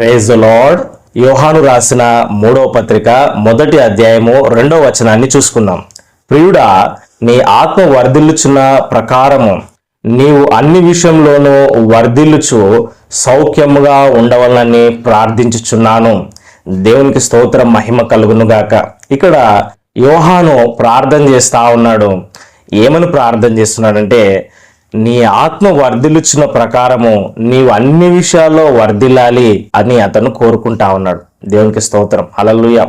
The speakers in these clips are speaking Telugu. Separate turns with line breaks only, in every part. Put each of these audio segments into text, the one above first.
ప్రైజ్ లార్డ్ యోహాను రాసిన మూడవ పత్రిక మొదటి అధ్యాయము రెండవ వచనాన్ని చూసుకుందాం. ప్రియుడా నీ ఆత్మ వర్ధిల్లుచున్న ప్రకారము నీవు అన్ని విషయంలోనూ వర్ధిల్లుచు సౌఖ్యముగా ఉండవలనని ప్రార్థించుచున్నాను. దేవునికి స్తోత్రం మహిమ కలుగును గాక. ఇక్కడ యోహాను ప్రార్థన చేస్తా ఉన్నాడు. ఏమని ప్రార్థన చేస్తున్నాడంటే నీ ఆత్మ వర్ధిల్లుచున్న ప్రకారము నీవు అన్ని విషయాల్లో వర్ధిల్లాలి అని అతను కోరుకుంటా ఉన్నాడు. దేవునికి స్తోత్రం. అలలుయ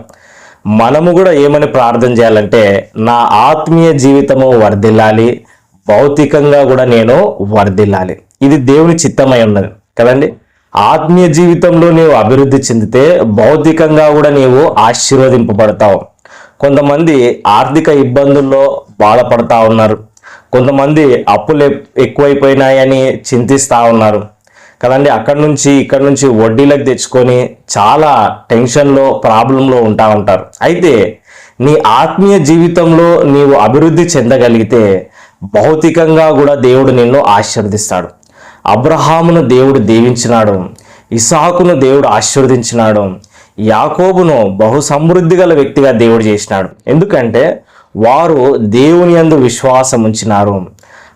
మనము కూడా ఏమని ప్రార్థన చేయాలంటే నా ఆత్మీయ జీవితము వర్ధిల్లాలి భౌతికంగా కూడా నేను వర్ధిల్లాలి. ఇది దేవుని చిత్తమై ఉన్నది. కదండి? ఆత్మీయ జీవితంలో నీవు అభివృద్ధి చెందితే భౌతికంగా కూడా నీవు ఆశీర్వదింపబడతావు. కొంతమంది ఆర్థిక ఇబ్బందుల్లో బాధపడతా ఉన్నారు. కొంతమంది అప్పులు ఎక్కువైపోయినాయని చింతిస్తూ ఉన్నారు. కదండి అక్కడి నుంచి ఇక్కడ నుంచి వడ్డీలకు తెచ్చుకొని చాలా టెన్షన్లో ప్రాబ్లంలో ఉంటా ఉంటారు. అయితే నీ ఆత్మీయ జీవితంలో నీవు అభివృద్ధి చెందగలిగితే భౌతికంగా కూడా దేవుడు నిన్ను ఆశీర్వదిస్తాడు. అబ్రహామును దేవుడు దీవించినాడు. ఇసాకును దేవుడు ఆశీర్వదించినాడు. యాకోబును బహు సమృద్ధి గల వ్యక్తిగా దేవుడు చేసినాడు. ఎందుకంటే వారు దేవుని యందు విశ్వాసం ఉంచినారు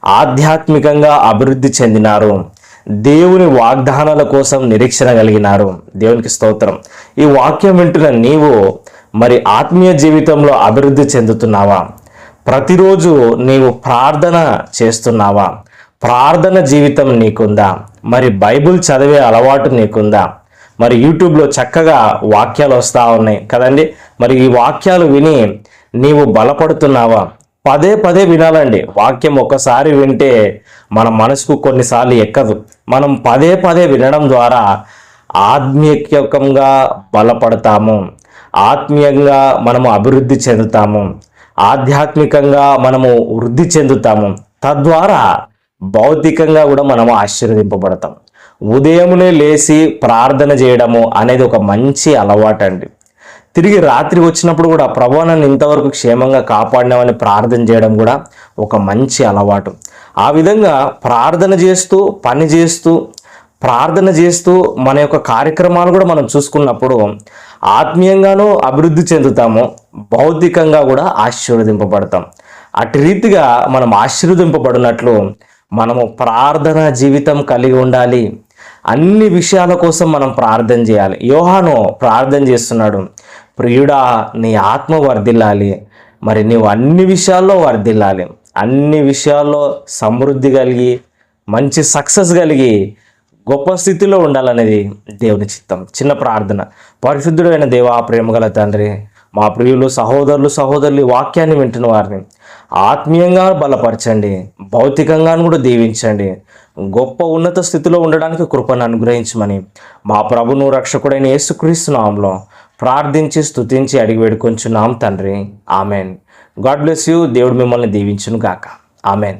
ఆధ్యాత్మికంగా అభివృద్ధి చెందినారు దేవుని వాగ్దానాల కోసం నిరీక్షణ కలిగినారు. దేవునికి స్తోత్రం. ఈ వాక్యం వింటున్న నీవు మరి ఆత్మీయ జీవితంలో అభివృద్ధి చెందుతున్నావా? ప్రతిరోజు నీవు ప్రార్థన చేస్తున్నావా? ప్రార్థన జీవితం నీకుందా? మరి బైబిల్ చదివే అలవాటు నీకుందా? మరి యూట్యూబ్లో చక్కగా వాక్యాలు వస్తూ ఉన్నాయి కదండి. మరి ఈ వాక్యాలు విని నీవు బలపడుతున్నావా? పదే పదే వినాలండి. వాక్యం ఒక్కసారి వింటే మన మనసుకు కొన్నిసార్లు ఎక్కదు. మనం పదే పదే వినడం ద్వారా ఆత్మీయకంగా బలపడతాము. ఆత్మీయంగా మనము అభివృద్ధి చెందుతాము. ఆధ్యాత్మికంగా మనము వృద్ధి చెందుతాము. తద్వారా భౌతికంగా కూడా మనము ఆశీర్వదింపబడతాం. ఉదయమునే లేచి ప్రార్థన చేయడము అనేది ఒక మంచి అలవాటు అండి తిరిగి రాత్రి వచ్చినప్పుడు కూడా ప్రభు నన్ను ఇంతవరకు క్షేమంగా కాపాడినామని ప్రార్థన చేయడం కూడా ఒక మంచి అలవాటు. ఆ విధంగా ప్రార్థన చేస్తూ పని చేస్తూ ప్రార్థన చేస్తూ మన యొక్క కార్యక్రమాలు కూడా మనం చూసుకున్నప్పుడు ఆత్మీయంగానూ అభివృద్ధి చెందుతాము భౌతికంగా కూడా ఆశీర్వదింపబడతాం. అటు రీతిగా మనం ఆశీర్వదింపబడినట్లు మనము ప్రార్థన జీవితం కలిగి ఉండాలి. అన్ని విషయాల కోసం మనం ప్రార్థన చేయాలి. యోహాను ప్రార్థన చేస్తున్నాడు. ప్రియుడా నీ ఆత్మ వర్ధిల్లాలి. మరి నీవు అన్ని విషయాల్లో వర్ధిల్లాలి. అన్ని విషయాల్లో సమృద్ధి కలిగి మంచి సక్సెస్ కలిగి గొప్ప స్థితిలో ఉండాలనేది దేవుని చిత్తం. చిన్న ప్రార్థన. పరిశుద్ధుడైన దేవా ప్రేమగల తండ్రి మా ప్రియులు సహోదరులు సహోదరులు వాక్యాన్ని వింటున్న వారిని ఆత్మీయంగా బలపరచండి. భౌతికంగా కూడా దీవించండి. గొప్ప ఉన్నత స్థితిలో ఉండడానికి కృపను అనుగ్రహించమని మా ప్రభును రక్షకుడైన యేసుక్రీస్తు నామంలో ప్రార్థించి స్తుతించి అడిగి వేడుకొంచున్నాం తండ్రి. ఆమెన్. God bless you. దేవుడు మిమ్మల్ని దీవించును గాక ఆమెన్.